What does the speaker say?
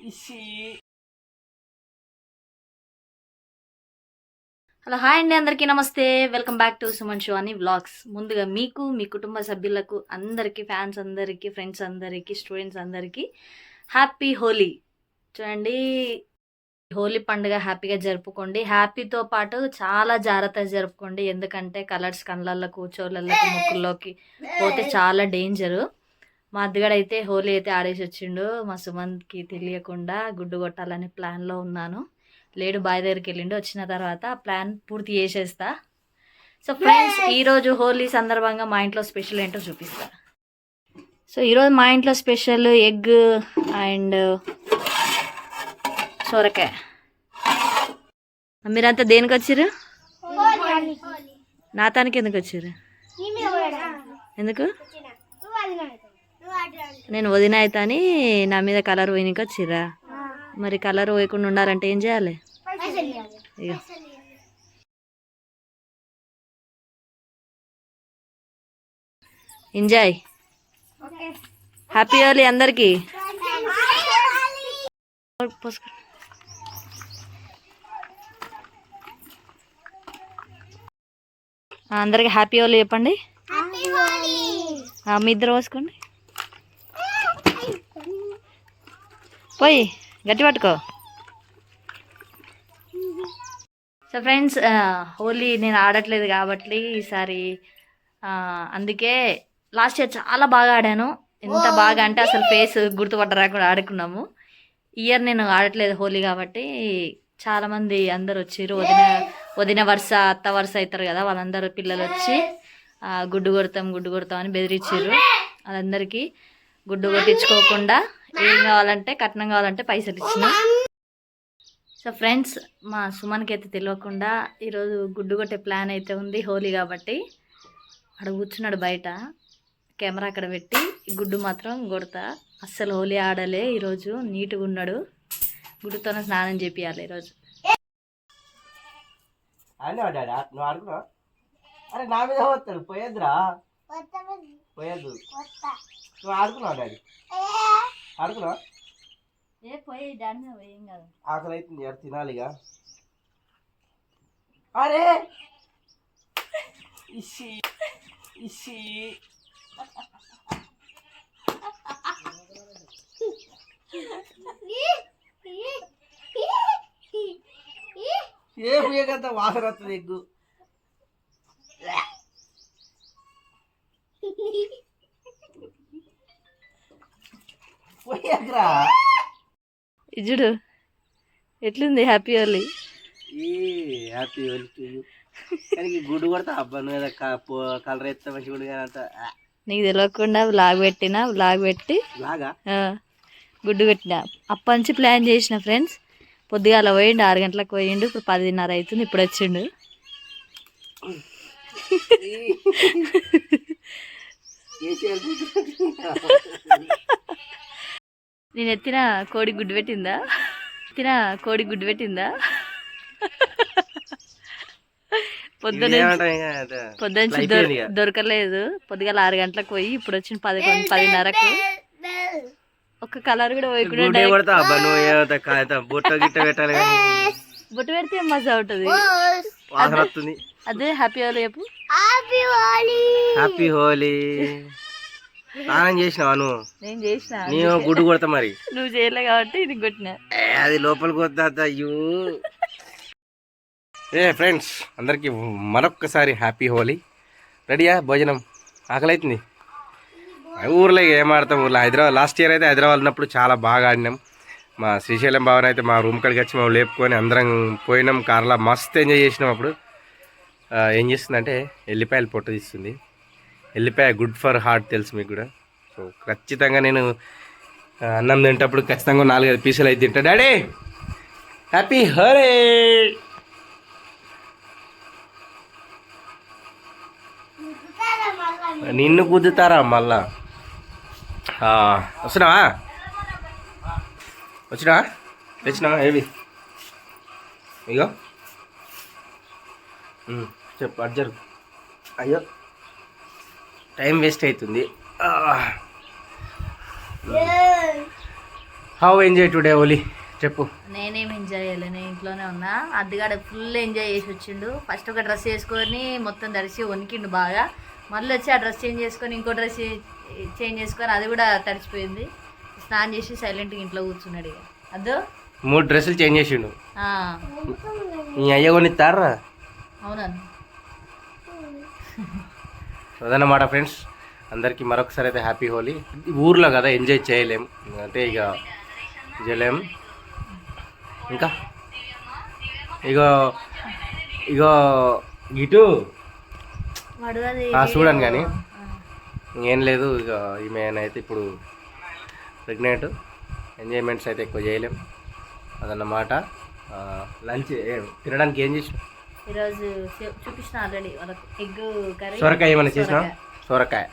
Hello hi అండి అందరికీ నమస్తే. Welcome back to Suman show అని వ్లాగ్స్. ముందుగా మీకు మీ కుటుంబ సభ్యులకు అందరికీ ఫ్యాన్స్ అందరికీ ఫ్రెండ్స్ అందరికీ స్టూడెంట్స్ అందరికీ హ్యాపీ హోలీ. చూడండి హోలీ పండుగ హ్యాపీగా జరుపుకోండి. హ్యాపీతో పాటు చాలా జాగ్రత్తగా జరుపుకోండి. ఎందుకంటే కలర్స్ కళ్ళల్లో చోళ్ళకు ముక్కుల్లోకి పోతే చాలా డేంజరు. మా అద్దగాడు అయితే హోలీ అయితే ఆడేసి వచ్చిండు మా సుమంత్కి తెలియకుండా గుడ్డు కొట్టాలనే ప్లాన్లో ఉన్నాను. లేడు బాయ్ దగ్గరికి వెళ్ళిండు వచ్చిన తర్వాత ప్లాన్ పూర్తి చేసేస్తా. సో ఫ్రెండ్స్ ఈరోజు హోలీ సందర్భంగా మా ఇంట్లో స్పెషల్ ఏంటో చూపిస్తా. సో ఈరోజు మా ఇంట్లో స్పెషల్ ఎగ్ అండ్ సొరకాయ. మీరంతా దేనికి వచ్చారు? నాతానికి ఎందుకు వచ్చారు? ఎందుకు? నేను వదిన అవుతాని నా మీద కలర్ పోయినకి వచ్చిర్రా. మరి కలర్ పోయకుండా ఉండాలంటే ఏం చేయాలి? ఇక ఎంజాయ్ హ్యాపీ హోలీ అందరికి. అందరికి హ్యాపీ హోలీ చెప్పండి. మీ ఇద్దరు పోసుకోండి. పోయి గట్టి పట్టుకో. సో ఫ్రెండ్స్ హోలీ నేను ఆడట్లేదు కాబట్టి ఈసారి అందుకే లాస్ట్ ఇయర్ చాలా బాగా ఆడాను. ఎంత బాగా అంటే అసలు ఫేస్ గుర్తుపట్టరాకుండా ఆడుకున్నాము. ఇయర్ నేను ఆడట్లేదు హోలీ కాబట్టి చాలామంది అందరు వచ్చారు వదిన వదిన వరుస అత్త వరుస అవుతారు కదా వాళ్ళందరూ పిల్లలు వచ్చి గుడ్డు కొడతాం గుడ్డు కొడతాం అని బెదిరించారు వాళ్ళందరికీ గుడ్డు కొట్టించుకోకుండా ఏం కావాలంటే కట్నం కావాలంటే పైసలు ఇచ్చిన. సో ఫ్రెండ్స్ మా సుమన్కి అయితే తెలియకుండా ఈరోజు గుడ్డు కొట్టే ప్లాన్ అయితే ఉంది హోలీ కాబట్టి. అక్కడ కూర్చున్నాడు బయట కెమెరా అక్కడ పెట్టి గుడ్డు మాత్రం కొడతా. అస్సలు హోలీ ఆడలే ఈరోజు నీట్గా ఉన్నాడు. గుడ్డుతోనే స్నానం చేపియాలి ఈరోజు. అరే నా మీద పోతాడు పోయేద్దురా. పోయేద్దు. నువ్వు ఆడుకున్నావు డాడీ? ఆడుకున్నావు ఏ పోయి డాడీ ఏం కాదు. ఆకలి అవుతుంది ఎడ తినాలిగా. అరే! ఇషి ఇషి. ఏ పోయేకంత వాసన వస్తుంది ఎగ్గు పోయాకరా ఇజుడు ఎట్లుంది హ్యాపీ ఈ హ్యాపీ కానీ ఈ గుడ్డు కొడతా కలర్ ఎత్తా మంచిగా గుడి కానీ అంత నీకు తెలియకుండా వ్లాగ్ పెట్టిన వ్లాగ్ పెట్టి లాగా గుడ్డు పెట్టిన అప్పటి నుంచి ప్లాన్ చేసిన ఫ్రెండ్స్ పొద్దుగాల పోయిండు ఆరు గంటలకు పోయిండు ఇప్పుడు పదిన్నర అవుతుంది ఇప్పుడు వచ్చిండు నేను ఎత్తిన కోడి గుడ్డు పెట్టిందా? ఎత్తిన కోడి గుడ్డు పెట్టిందా? పొద్దున పొద్దున దొరకలేదు. పొద్దుగాల ఆరు గంటలకు పోయి ఇప్పుడు వచ్చిన పదకొండు పదిన్నరకు. ఒక కలర్ కూడా పోయకుండా కాగితం? బుట్ట పెడితే మజా ఉంటుంది? అదే హ్యాపీ హోలీ చెప్పు. హ్యాపీ హోలీ స్నానం చేసినావా నువ్వు? నేను చేసిన. నేను గుడ్డు కొడతా మరి. నువ్వు చేయలే కాబట్టి ఇది కొట్టిన. అది లోపలికి వద్దా అయ్యో. ఏ ఫ్రెండ్స్ అందరికీ మరొక్కసారి హ్యాపీ హోలీ. రెడీయా? భోజనం ఆకలి అవుతుంది ఊర్లో ఏం ఆడతాం ఊర్లో. హైదరాబాద్ లాస్ట్ ఇయర్ అయితే హైదరాబాద్ ఉన్నప్పుడు చాలా బాగా ఆడినాం. మా శ్రీశైలం భవన్ అయితే మా రూమ్ కాడికి వచ్చి మేము లేపుకొని అందరం పోయినాం. కార్లో మస్తు ఎంజాయ్ చేసినాం అప్పుడు. ఏం చేస్తుందంటే ఎల్లిపాయలు పొట్టు తీస్తుంది. వెళ్ళిపోయా. గుడ్ ఫర్ హార్ట్ తెలుసు మీకు కూడా. సో ఖచ్చితంగా నేను అన్నం తింటప్పుడు ఖచ్చితంగా నాలుగైదు పీసులు అయితే తింటా. డాడీ హ్యాపీ హరే నిన్ను గుద్దుతారా మళ్ళా? వస్తున్నావా? వచ్చినావా? తెచ్చినావా ఏవి? ఇగో. చెప్పు అర్జరు అయ్యో. టైం వేస్ట్ అవుతుంది. హౌ ఎంజాయ్ టుడే ఓలీ చెప్పు. నేనేం ఎంజాయ్ చేయలే నేను ఇంట్లోనే ఉన్నా. అద్దగాడ ఫుల్ ఎంజాయ్ చేసి వచ్చిండు. ఫస్ట్ ఒక డ్రెస్ వేసుకొని మొత్తం తడిసి వణికిండు బాగా. మళ్ళీ వచ్చి ఆ డ్రెస్ చేంజ్ చేసుకొని ఇంకో డ్రెస్ చేంజ్ చేసుకొని అది కూడా తడిచిపోయింది స్నానం చేసి సైలెంట్గా ఇంట్లో కూర్చున్నాడు ఇక. అద్దు? మూడు డ్రెస్సులు చేంజ్ చేసిండు. అయ్య కొనిస్తారా? అవునా అదన్నమాట ఫ్రెండ్స్. అందరికీ మరొకసారి అయితే హ్యాపీ హోలీ. ఊర్లో కదా ఎంజాయ్ చేయలేం. అంటే ఇక చేయలేం ఇంకా? ఇగో ఇగో ఇటు? చూడండి కానీ. ఏం లేదు ఇక ఈమె అయితే ఇప్పుడు ప్రెగ్నెంట్. ఎంజాయ్మెంట్స్ అయితే ఎక్కువ చేయలేం. అదన్నమాట. లంచ్ తినడానికి ఏం చేసిన ఈరోజు చూపించిన ఆల్రెడీ వాళ్ళకి. ఎగ్ కర్రీ సొరకాయ ఏమైనా చేసినా. సొరకాయ.